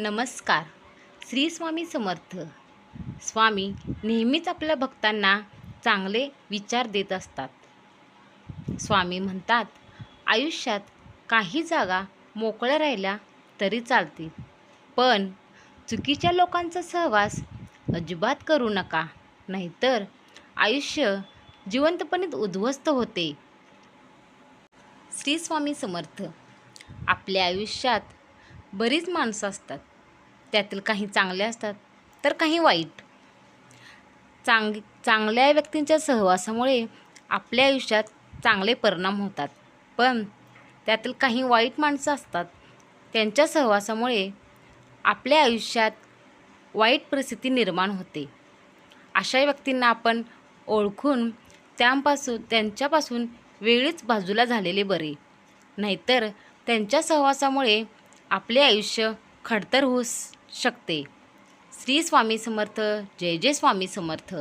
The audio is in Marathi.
नमस्कार. श्री स्वामी समर्थ. स्वामी नेहमीच आपल्या भक्तांना चांगले विचार देत असतात. स्वामी म्हणतात आयुष्यात काही जागा मोकळ्या राहिल्या तरी चालतील. पण चुकीच्या लोकांचा सहवास अजिबात करू नका. नाहीतर आयुष्य जिवंतपणे उद्ध्वस्त होते. श्री स्वामी समर्थ. आपल्या आयुष्यात बरीच माणसं असतात. त्यातील काही चांगले असतात तर काही वाईट. चांग चांगल्या व्यक्तींच्या सहवासामुळे आपल्या आयुष्यात चांगले परिणाम होतात. पण त्यातील काही वाईट माणसं असतात. त्यांच्या सहवासामुळे आपल्या आयुष्यात वाईट परिस्थिती निर्माण होते. अशा व्यक्तींना आपण ओळखून त्यापासून त्यांच्यापासून वेगळीच बाजूला झालेले बरे. नाहीतर त्यांच्या सहवासामुळे आपले आयुष्य खडतर होऊ शकते. श्री स्वामी समर्थ जय जय स्वामी समर्थ.